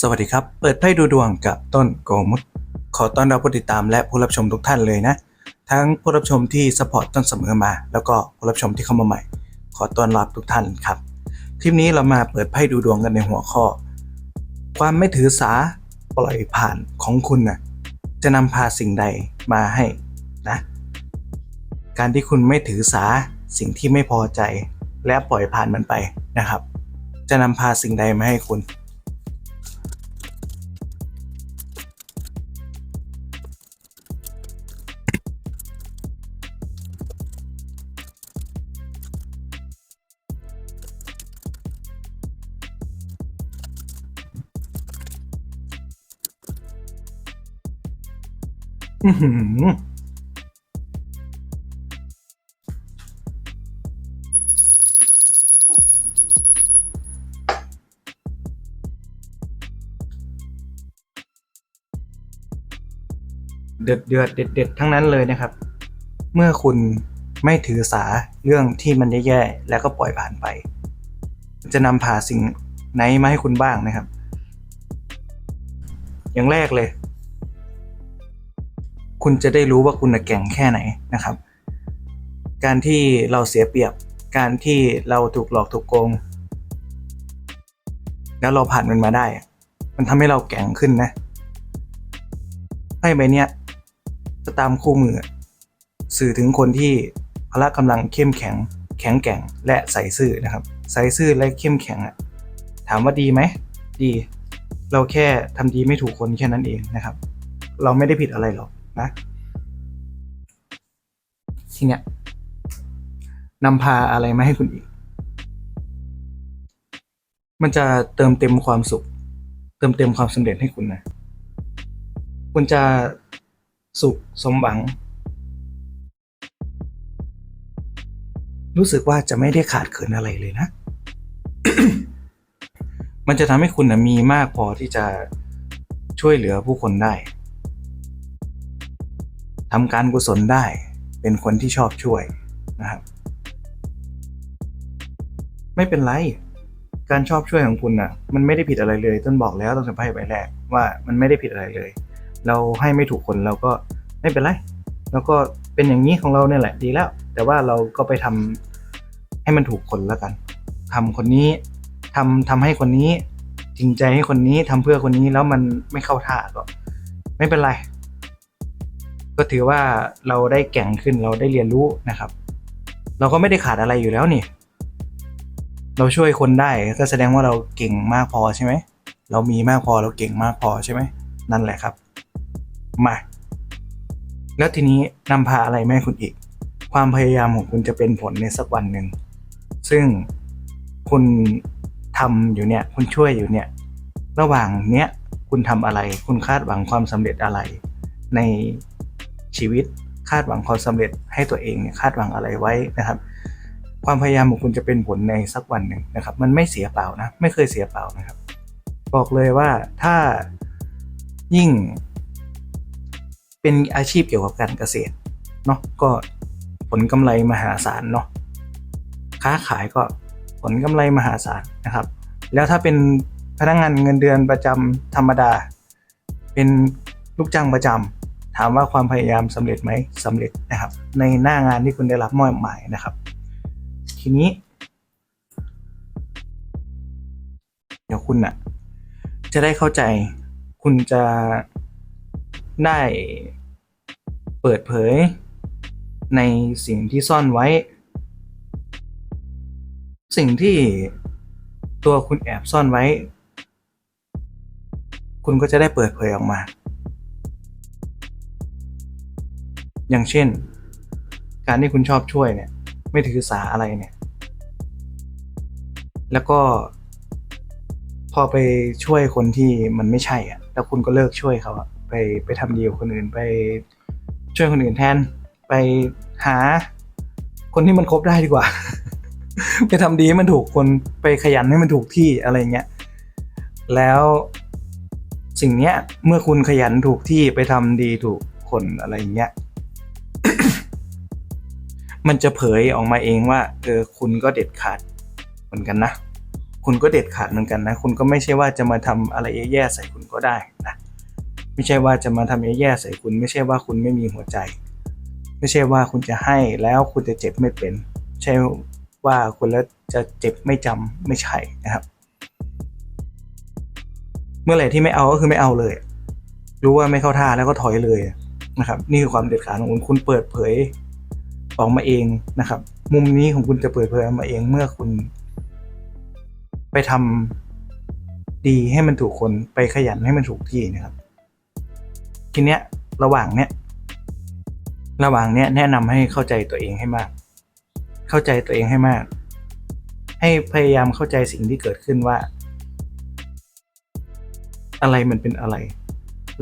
สวัสดีครับ เปิดไพ่ดูดวงกับต้นโกมุตขอต้อนรับผู้ติดตามและผู้รับชมทุกท่านเลยนะ ทั้งผู้รับชมที่สปอร์ตต้นเสมอมา แล้วก็ผู้รับชมที่เข้ามาใหม่ ขอต้อนรับทุกท่านครับ คลิปนี้เรามาเปิดไพ่ดูดวงกันในหัวข้อ ความไม่ถือสาปล่อยผ่านของคุณนะ่ะจะนำพาสิ่งใดมาให้นะ การที่คุณไม่ถือสาสิ่งที่ไม่พอใจ และปล่อยผ่านมันไปนะครับ จะนำพาสิ่งใดมาให้คุณ เดือดเดือดเด็ดเด็ดทั้งนั้นเลยนะครับ เมื่อคุณไม่ถือสาเรื่องที่มันแย่ๆแล้วก็ปล่อยผ่านไป จะนำพาสิ่งไหนมาให้คุณบ้างนะครับ อย่างแรกเลย คุณจะได้รู้ว่าคุณน่ะแก่งแค่ไหนนะครับ การที่เราเสียเปรียบ การที่เราถูกหลอกถูกโกง แล้วเราผ่านมันมาได้ มันทำให้เราแก่งขึ้นนะไพ่ใบเนี้ยจะตามคู่มือ สื่อถึงคนที่พละกำลังเข้มแข็ง แข็งแกร่งและใส่ซื่อนะครับใส่ซื่อและเข้มแข็งอะถามว่าดีไหมดี เราแค่ทำดีไม่ถูกคนแค่นั้นเองนะครับ เราไม่ได้ผิดอะไรหรอก นะทีเนี้ยนำพาอะไรมาให้คุณอีก มันจะเติมเต็มความสุข เติมเต็มความสำเร็จให้คุณนะ คุณจะสุขสมหวัง รู้สึกว่าจะไม่ได้ขาดเขินอะไรเลยนะ มันจะทำให้คุณนะมีมากพอที่จะช่วยเหลือผู้คนได้ ทำการกุศลได้ เป็นคนที่ชอบช่วยนะครับ ไม่เป็นไร การชอบช่วยของคุณน่ะ มันไม่ได้ผิดอะไรเลยต้นบอกแล้วต้องสัมภาษณ์ใบแรกว่ามันไม่ได้ผิดอะไรเลย เราให้ไม่ถูกคนเราก็ไม่เป็นไรแล้วก็เป็นอย่างนี้ของเราเนี่ยแหละดีแล้ว แต่ว่าเราก็ไปทำให้มันถูกคนแล้วกันทำคนนี้ทำทำให้คนนี้จริงใจให้คนนี้ทำเพื่อคนนี้แล้วมันไม่เข้าท่าก็ ไม่เป็นไร ก็ถือว่าเราได้แก่งขึ้นเราได้เรียนรู้นะครับ เราก็ไม่ได้ขาดอะไรอยู่แล้วนี่ เราช่วยคนได้ก็แสดงว่าเราเก่งมากพอใช่ไหมเรามีมากพอเราเก่งมากพอใช่ไหมนั่นแหละครับ มาแล้วทีนี้นำพาอะไรแม่คุณอีก ความพยายามของคุณจะเป็นผลในสักวันหนึ่ง ซึ่งคุณทำอยู่เนี่ย คุณช่วยอยู่เนี่ย ระหว่างเนี้ยคุณทำอะไร คุณคาดหวังความสำเร็จอะไร ใน ชีวิตคาดหวังความสำเร็จให้ตัวเองเนี่ยคาดหวังอะไรไว้นะครับ ความพยายามของคุณจะเป็นผลในสักวันหนึ่งนะครับ มันไม่เสียเปล่านะไม่เคยเสียเปล่านะครับ บอกเลยว่าถ้ายิ่ง เป็นอาชีพเกี่ยวกับการเกษตรเนาะก็ผลกำไรมหาศาลเนาะค้าขายก็ผลกำไรมหาศาลนะครับ แล้วถ้าเป็นพนักงานเงินเดือนประจำธรรมดา เป็นลูกจ้างประจำ ถามว่าความพยายามสำเร็จไหมสำเร็จนะครับ ในหน้างานที่คุณได้รับมอบหมายนะครับ ทีนี้ เดี๋ยวคุณอะจะได้เข้าใจคุณจะได้เปิดเผยในสิ่งที่ซ่อนไว้ สิ่งที่ตัวคุณแอบซ่อนไว้ คุณก็จะได้เปิดเผยออกมา อย่างเช่น การที่คุณชอบช่วยเนี่ย ไม่ถือสาอะไรเนี่ย แล้วก็ พอไปช่วยคนที่มันไม่ใช่อะ แล้วคุณก็เลิกช่วยเขาอะไปไปทำดีกับคนอื่นไปช่วยคนอื่นแทน ไปหา คนที่มันคบได้ดีกว่า ไปทำดีให้มันถูกคนไปขยันให้มันถูกที่อะไรเงี้ยแล้วสิ่งเนี้ยเมื่อคุณขยันถูกที่ไปทำดีถูกคนอะไรเงี้ย มันจะเผยออกมาเองว่าเออคุณก็เด็ดขาดเหมือนกันนะ คุณก็เด็ดขาดเหมือนกันนะ คุณก็ไม่ใช่ว่าจะมาทำอะไรแย่ๆใส่คุณก็ได้นะไม่ใช่ว่าจะมาทำแย่ๆใส่คุณ ไม่ใช่ว่าคุณไม่มีหัวใจ ไม่ใช่ว่าคุณจะให้แล้วคุณจะเจ็บไม่เป็น ใช่ว่าคุณแล้วจะเจ็บไม่จำไม่ใช่นะครับ เมื่อไหร่ที่ไม่เอาก็คือไม่เอาเลย รู้ว่าไม่เข้าท่าแล้วก็ถอยเลยนะครับ นี่คือความเด็ดขาดของคุณคุณเปิดเผย ออกมาเองนะครับ มุมนี้ของคุณจะเปิดเผยออกมาเองเมื่อคุณ ไปทำดีให้มันถูกคนไปขยันให้มันถูกที่นะครับ ทีเนี้ยระหว่างเนี้ยระหว่างเนี้ยแนะนำให้เข้าใจตัวเองให้มาก เข้าใจตัวเองให้มาก ให้พยายามเข้าใจสิ่งที่เกิดขึ้นว่า อะไรมันเป็นอะไร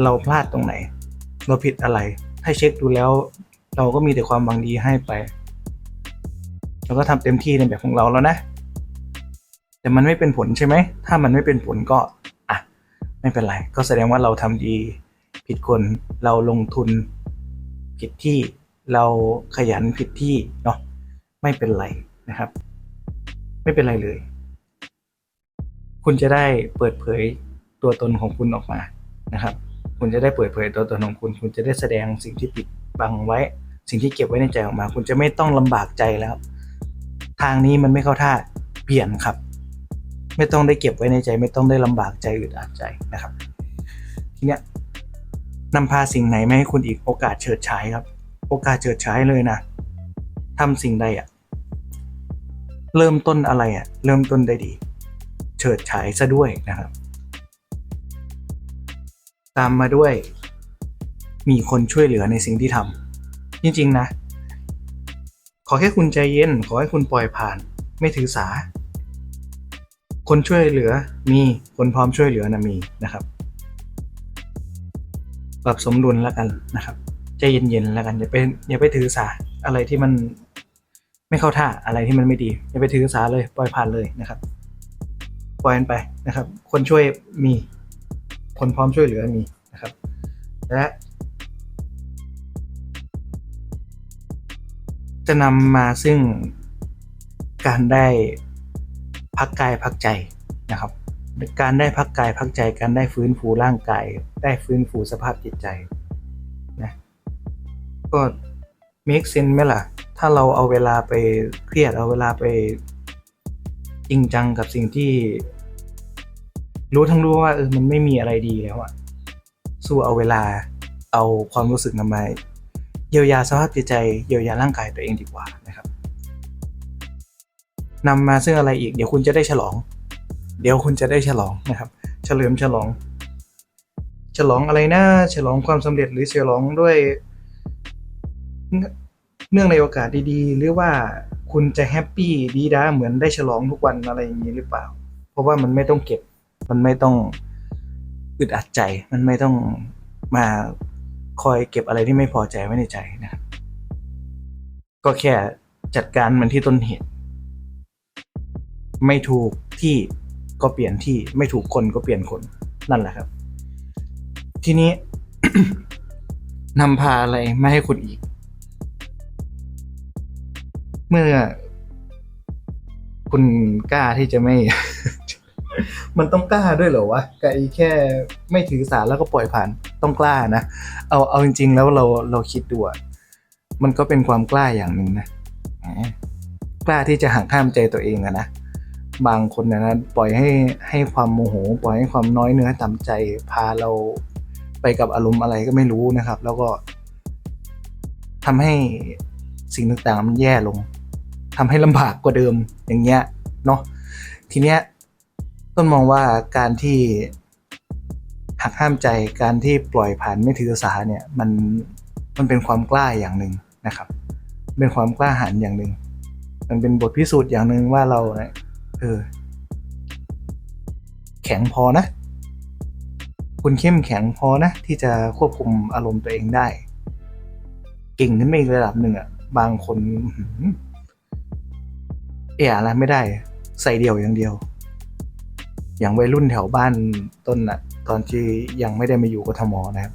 เราพลาดตรงไหน เราผิดอะไรให้เช็คดูแล้ว เราก็มีแต่ความหวังดีให้ไปเราก็ทำเต็มที่ในแบบของเราแล้วนะ แต่มันไม่เป็นผลใช่ไหม ถ้ามันไม่เป็นผลก็อะไม่เป็นไร ก็แสดงว่าเราทำดี ผิดคนเราลงทุน ผิดที่เราขยันผิดที่เนาะไม่เป็นไรนะครับ ไม่เป็นไรเลย คุณจะได้เปิดเผยตัวตนของคุณออกมานะครับ คุณจะได้เปิดเผยตัวตนของคุณ คุณจะได้แสดงสิ่งที่ปิด บังไว้ สิ่งที่เก็บไว้ในใจออกมา คุณจะไม่ต้องลำบากใจแล้ว ทางนี้มันไม่เข้าท่าเปลี่ยนครับ ไม่ต้องได้เก็บไว้ในใจ ไม่ต้องได้ลำบากใจอึดอัดใจนะครับทีเนี้ยนำพาสิ่งไหนไมาให้คุณอีกโอกาสเฉิดฉายครับ โอกาสเฉิดฉายเลยนะทำสิ่งใดอะเริ่มต้นอะไรอะเริ่มต้นได้ดี เฉิดฉายซะด้วยนะครับ ตามมาด้วย มีคนช่วยเหลือในสิ่งที่ทำจริงๆนะ ขอแค่คุณใจเย็น ขอให้คุณปล่อยผ่าน ไม่ถือสา คนช่วยเหลือมีคนพร้อมช่วยเหลือนะมีนะครับ ปรับสมดุลแล้วกันนะครับใจเย็นๆแล้วกันอย่าไปอย่าไปถือสาอะไรที่มันไม่เข้าท่าอะไรที่มันไม่ดีอย่าไปถือสาเลยปล่อยผ่านเลยนะครับ ปล่อยมันไปนะครับ คนช่วยมี คนพร้อมช่วยเหลือมีนะครับ และ จะนำมาซึ่งการได้พักกายพักใจนะครับ การได้พักกายพักใจ การได้ฟื้นฟูร่างกาย ได้ฟื้นฟูสภาพจิตใจนะก็ make sense ไหมล่ะ ถ้าเราเอาเวลาไปเครียดเอาเวลาไปจริงจังกับสิ่งที่ รู้ทั้งรู้ว่าเออมันไม่มีอะไรดีแล้วอะสู้เอาเวลาเอาความรู้สึกนำมา เยียวยาสภาพจิตใจเยียวยาร่างกายตัวเองดีกว่านะครับนำมาซึ่งอะไรอีก เดี๋ยวคุณจะได้ฉลอง เดี๋ยวคุณจะได้ฉลองนะครับ เฉลิมฉลอง ฉลองอะไรนะฉลองความสำเร็จหรือฉลองด้วย เนื่องในโอกาสดีๆ หรือว่าคุณจะแฮปปี้ดีด้าเหมือนได้ฉลองทุกวันอะไรอย่างนี้หรือเปล่า เพราะว่ามันไม่ต้องเก็บ มันไม่ต้องอึดอัดใจ มันไม่ต้องมา คอยเก็บอะไรที่ไม่พอใจไว้ในใจนะครับก็แค่จัดการมันที่ต้นเหตุ ไม่ถูกที่ก็เปลี่ยนที่ไม่ถูกคนก็เปลี่ยนคนนั่นแหละครับ ทีนี้นำพาอะไรมาให้คุณอีก เมื่อ คุณกล้าที่จะไม่ มันต้องกล้าด้วยเหรอวะกับอ้แค่ไม่ถือสาแล้วก็ปล่อยผ่าน ต้องกล้านะ เอาเอาจริง ๆ แล้วเราเราคิดดูมันก็เป็นความกล้าอย่างหนึ่งนะแหมกล้าที่จะหักห้ามใจตัวเองอะนะบางคนนะนะปล่อยให้ให้ความโมโห ปล่อยให้ความน้อยเนื้อต่ำใจพาเราไปกับอารมณ์อะไรก็ไม่รู้นะครับ แล้วก็ทำให้สิ่งต่างๆมันแย่ลงทำให้ลำบากกว่าเดิมอย่างเงี้ยเนาะทีเนี้ยต้นมองว่าการที่ หักห้ามใจการที่ปล่อยผ่านไม่ถือสาเนี่ยมันมันเป็นความกล้าอย่างหนึ่งนะครับ เป็นความกล้าหาญอย่างหนึ่งมันเป็นบทพิสูจน์อย่างหนึ่งว่าเราเนี่ยเออแข็งพอนะ คุณเข้มแข็งพอนะ ที่จะควบคุมอารมณ์ตัวเองได้ เก่งขึ้นมาอีกระดับหนึ่งอะบางคนอื้อหือเอะอะไรไม่ได้ ใส่เดี่ยวอย่างเดียว อย่างวัยรุ่นแถวบ้านต้นน่ะ ตอนที่ยังไม่ได้มาอยู่กทมนะครับ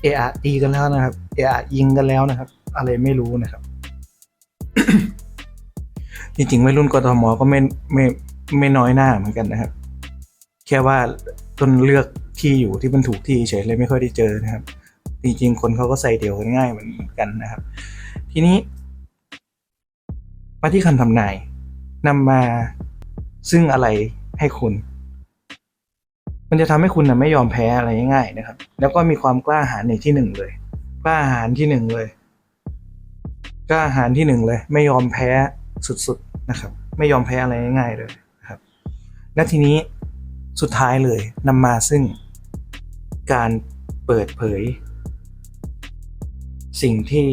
เออะตีกันแล้วนะครับเออะยิงกันแล้วนะครับ อะไรไม่รู้นะครับ จริงๆวัยรุ่นกทมก็ไม่ไม่ไม่น้อยหน้าเหมือนกันนะครับ แค่ว่าต้นเลือกที่อยู่ที่มันถูกที่เฉยเลยไม่ค่อยได้เจอนะครับ จริงๆ คนเขาก็ใส่เดี่ยวกันง่ายเหมือนกันนะครับ ทีนี้มาที่คำทำนายนำมาซึ่งอะไรให้คุณ มันจะทำให้คุณนะไม่ยอมแพ้อะไรง่ายๆนะครับ แล้วก็มีความกล้าหาญในที่หนึ่งเลย กล้าหาญที่หนึ่งเลย กล้าหาญที่หนึ่งเลย ไม่ยอมแพ้สุดๆนะครับ ไม่ยอมแพ้อะไรง่ายๆเลยนะครับ และทีนี้สุดท้ายเลยนำมาซึ่งการเปิดเผย สิ่งที่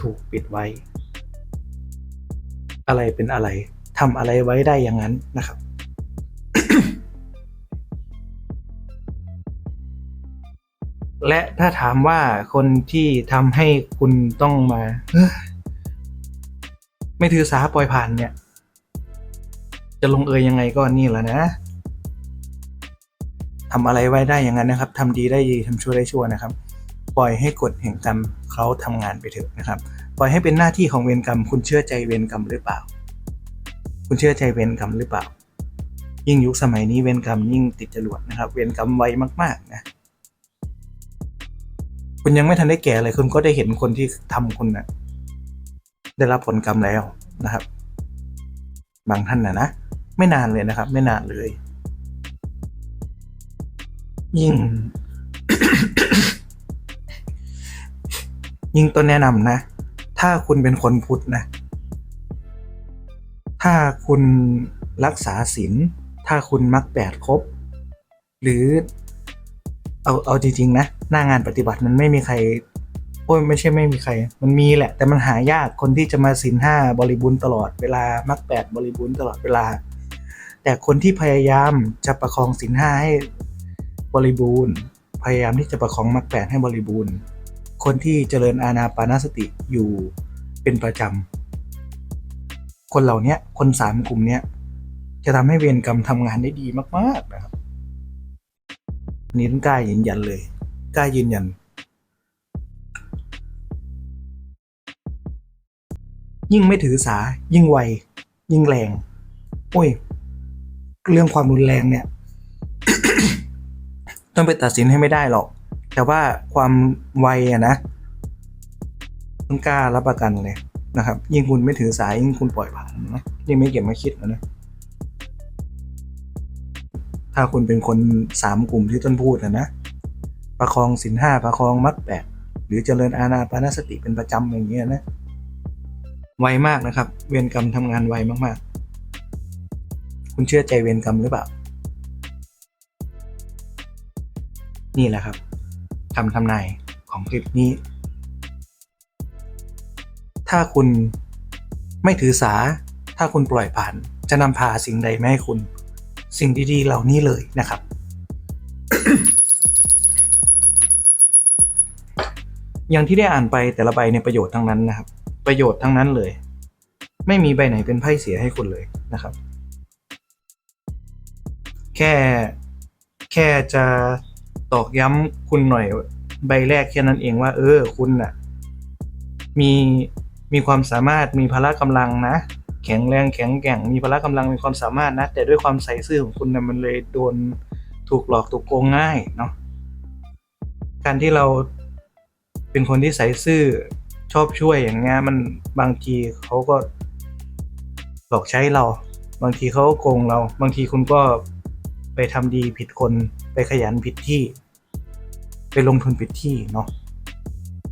ถูกปิดไว้ อะไรเป็นอะไรทำอะไรไว้ได้อย่างนั้นนะครับ และถ้าถามว่าคนที่ทำให้คุณต้องมา ไม่ถือสาปล่อยผ่านเนี่ย จะลงเอยยังไงก็นี่แหละนะทำอะไรไว้ได้อย่างนั้นนะครับทำดีได้ดีทำชั่วได้ชั่วนะครับ ปล่อยให้กฎแห่งกรรมเขาทำงานไปเถอะนะครับ ปล่อยให้เป็นหน้าที่ของเวรกรรม คุณเชื่อใจเวรกรรมหรือเปล่า คุณเชื่อใจเวรกรรมหรือเปล่า ยิ่งยุคสมัยนี้เวรกรรมยิ่งติดจรวดนะครับ เวรกรรมไวมากๆนะ คุณยังไม่ทันได้แก่เลยคุณก็ได้เห็นคนที่ทำคุณนะได้รับผลกรรมแล้วนะครับ บางท่านนะนะไม่นานเลยนะครับ ไม่นานเลย ยิ่ง ยิ่งต้นแนะนำนะ ถ้าคุณเป็นคนพุทธนะ ถ้าคุณรักษาศีลถ้าคุณมักแปดครบ หรือเอาเอาจริงๆนะ หน้างานปฏิบัติมันไม่มีใครโอ้ยไม่ใช่ไม่มีใคร มันมีแหละ แต่มันหายากคนที่จะมาศีลห้าบริบูรณ์ตลอดเวลามักแปดบริบูรณ์ตลอดเวลา แต่คนที่พยายามจะประคองศีลห้าให้บริบูรณ์ พยายามที่จะประคองมักแปดให้บริบูรณ์ คนที่เจริญอาณาปานสติอยู่เป็นประจำคนเหล่านี้คนสามกลุ่มเนี้ยจะทำให้เวรกรรมทำงานได้ดีมากๆนะครับนนี้ต้องกล้ายืนยันเลย กล้ายืนยันยิ่งไม่ถือสา ยิ่งไว ยิ่งแรง โอ้ย เรื่องความรุนแรงเนี่ย ต้องไปตัดสินให้ไม่ได้หรอก แต่ว่าความไวอะนะต้องกล้ารับประกันเลยนะครับ ยิ่งคุณไม่ถือสายยิ่งคุณปล่อยผ่านนะยิ่งไม่เก็บมาคิดนะ ถ้าคุณเป็นคนสามกลุ่มที่ต้นพูดนะนะ ประคองสินห้าประคองมัดแปดหรือเจริญอาณาปานสติเป็นประจำอย่างเงี้ยนะไวมากนะครับ เวรกรรมทำงานไวมากๆ คุณเชื่อใจเวรกรรมหรือเปล่า นี่แหละครับคำทำนายของคลิปนี้ ถ้าคุณไม่ถือสา ถ้าคุณปล่อยผ่าน จะนำพาสิ่งใดไมาให้คุณ สิ่งดีๆเหล่านี้เลยนะครับ อย่างที่ได้อ่านไปแต่ละใบในประโยชน์ทั้งนั้นนะครับ ประโยชน์ทั้งนั้นเลย ไม่มีใบไหนเป็นไพ่เสียให้คุณเลยนะครับ แค่แค่จะตอกย้ำคุณหน่อยใบแรกแค่นั้นเองว่า เออ คุณน่ะ มีมีความสามารถมีพละกำลังนะ แข็งแรงแข็งแกร่งมีพละกำลังมีความสามารถนะ แต่ด้วยความใส่ซื่อของคุณนะมันเลยโดนถูกหลอกถูกโกงง่ายเนาะการที่เรา เป็นคนที่ใส่ซื่อชอบช่วยอย่างเงี้ยมันบางทีเขาก็หลอกใช้เรา บางทีเขาก็โกงเรา บางทีคุณก็ไปทำดีผิดคนไปขยันผิดที่ ไปลงทุนผิดที่เนาะ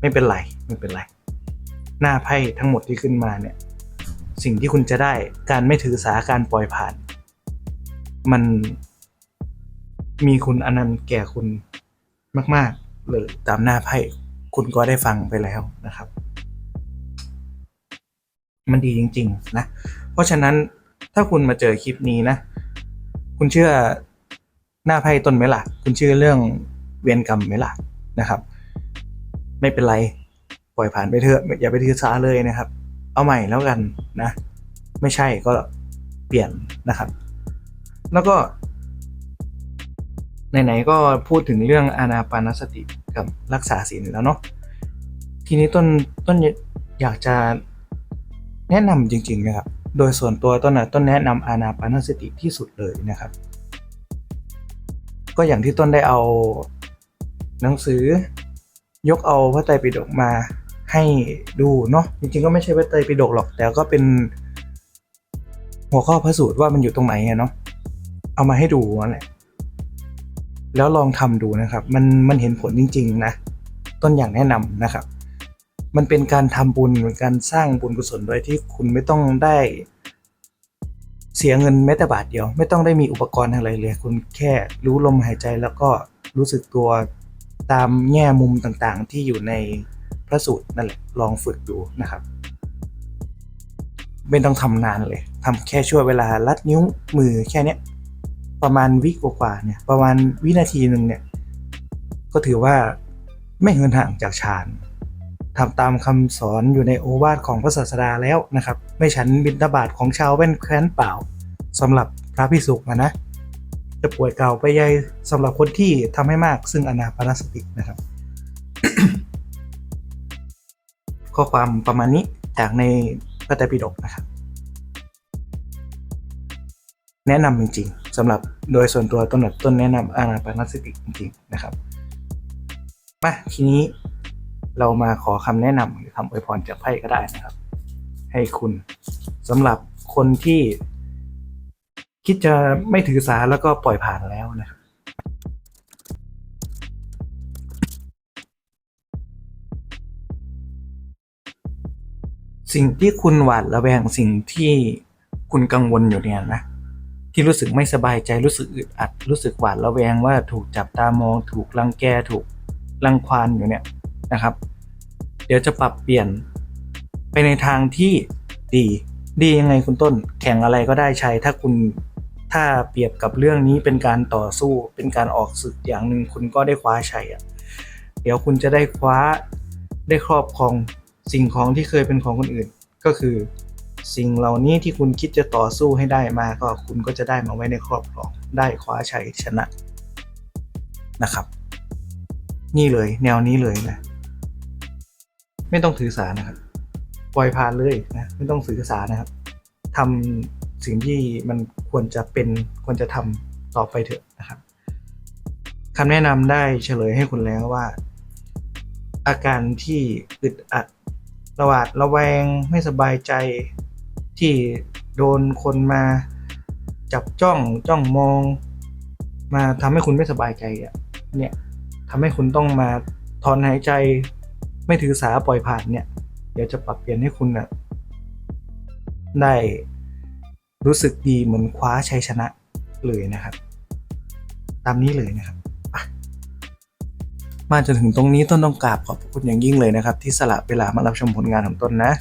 ไม่เป็นไรไม่เป็นไร หน้าไพ่ทั้งหมดที่ขึ้นมาเนี่ย สิ่งที่คุณจะได้การไม่ถือสาการปล่อยผ่าน มันมีคุณอนันต์แก่คุณมาก ๆ เลยตามหน้าไพ่ คุณก็ได้ฟังไปแล้วนะครับ มันดีจริง ๆ นะ เพราะฉะนั้นถ้าคุณมาเจอคลิปนี้นะ คุณเชื่อหน้าไพ่ต้นไหมล่ะ คุณเชื่อเรื่องเวรกรรมไหมล่ะนะครับ ไม่เป็นไร ปล่อยผ่านไปเถอะ อย่าไปถือสาเลยนะครับ เอาใหม่แล้วกันนะ ไม่ใช่ก็เปลี่ยนนะครับ แล้วก็ไหนๆก็พูดถึงเรื่องอานาปานสติ กับรักษาศีลแล้วเนาะทีนี้ต้นต้นอยากจะแนะนำจริง ๆ นะครับ โดยส่วนตัวต้นนะต้นแนะนำอานาปานสติที่สุดเลยนะครับ ก็อย่างที่ต้นได้เอาหนังสือยกเอาพระไตรปิฎกมาให้ดูเนาะจริงๆก็ไม่ใช่พระไตรปิฎกหรอก แต่ก็เป็นหัวข้อพระสูตรว่ามันอยู่ตรงไหนเนาะเอามาให้ดูนั่นแหละ แล้วลองทำดูนะครับ มันมันเห็นผลจริง ๆ นะ ต้นอย่างแนะนำนะครับ มันเป็นการทำบุญเป็นการสร้างบุญกุศลโดยที่คุณไม่ต้องได้ เสียเงินแม้แต่บาทเดียว ไม่ต้องได้มีอุปกรณ์อะไรเลย คุณแค่รู้ลมหายใจแล้วก็รู้สึกตัวตามแง่มุมต่างๆ ที่อยู่ในพระสูตรนั่นแหละลองฝึกดูนะครับ ไม่ต้องทำนานเลยทำแค่ช่วยเวลาลัดนิ้วมือแค่เนี้ย ประมาณวิกว่าๆเนี่ยประมาณวินาทีหนึ่งเนี่ย ก็ถือว่าไม่เหินห่างจากฌานทำตามคำสอนอยู่ในโอวาทของพระศาสดาแล้วนะครับ ไม่ฉันบิณฑบาตของชาวแว่นแคว้นเปล่าสำหรับพระพิสุนะนะจะป่วยเก่าไปใหญ่สำหรับคนที่ทำให้มากซึ่งอนาปานสตินะครับ ข้อความประมาณนี้จากในพระไตรปิฎกนะครับ แนะนำจริงๆ สำหรับโดยส่วนตัวต้นแบบต้นแนะนำอานาปานสติจริงๆนะครับมาทีนี้เรามาขอคำแนะนำหรือคำอวยพรจากไพ่ก็ได้นะครับ ให้คุณสำหรับคนที่ คิดจะไม่ถือสาแล้วก็ปล่อยผ่านแล้วนะครับสิ่งที่คุณหวาดระแวงสิ่งที่คุณกังวลอยู่เนี่ยนะ ที่รู้สึกไม่สบายใจรู้สึกอึดอัด รู้สึกหวาดระแวงว่าถูกจับตามอง ถูกรังแกถูกรังควานอยู่เนี่ยนะครับ เดี๋ยวจะปรับเปลี่ยนไปในทางที่ดี ดียังไงคุณต้น แข่งอะไรก็ได้ใชัยถ้าคุณถ้าเปรียบกับเรื่องนี้เป็นการต่อสู้เป็นการออกศึกอย่างหนึ่งคุณก็ได้คว้าชัยอะเดี๋ยวคุณจะได้คว้าได้ครอบครองสิ่งของที่เคยเป็นของคนอื่นก็คือ สิ่งเหล่านี้ที่คุณคิดจะต่อสู้ให้ได้มาก็คุณก็จะได้มาไว้ในครอบครองได้คว้าชัยชนะนะครับ นี่เลยแนวนี้เลยนะ ไม่ต้องถือสานะครับปล่อยผ่านเลยนะไม่ต้องถือสานะครับทำสิ่งที่มันควรจะเป็นควรจะทำต่อไปเถอะนะครับคำแนะนำได้เฉลยให้คุณแล้วว่า อาการที่อึดอัดระหวาดระแวงไม่สบายใจ ที่โดนคนมาจับจ้องจ้องมอง มาทำให้คุณไม่สบายใจอะเนี่ยทำให้คุณต้องมาถอนหายใจไม่ถือสาปล่อยผ่านเนี่ย เดี๋ยวจะปรับเปลี่ยนให้คุณนะได้รู้สึกดีเหมือนคว้าชัยชนะเลยนะครับ ตามนี้เลยนะครับ มาจนถึงตรงนี้ต้นต้องกราบขอบพระคุณอย่างยิ่งเลยนะครับ ที่สละเวลามารับชมผลงานของต้นนะ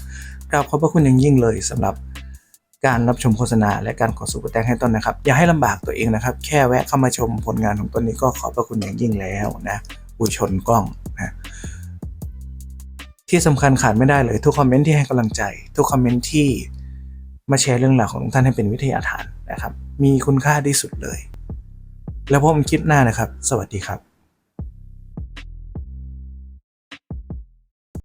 กราบขอบพระคุณอย่างยิ่งเลยสำหรับการรับชมโฆษณาและการขอสุปแตงให้ต้นนะครับ อย่าให้ลำบากตัวเองนะครับ แค่แวะเข้ามาชมผลงานของต้นนี้ก็ขอบพระคุณอย่างยิ่งแล้วนะอุชนกล้องนะที่สำคัญขาดไม่ได้เลยทุกคอมเมนต์ที่ให้กำลังใจ ทุกคอมเมนต์ที่มาแชร์เรื่องราวของทุกท่านให้เป็นวิทยาทานนะครับ มีคุณค่าที่สุดเลย แล้วพบกันคลิปหน้านะครับ สวัสดีครับ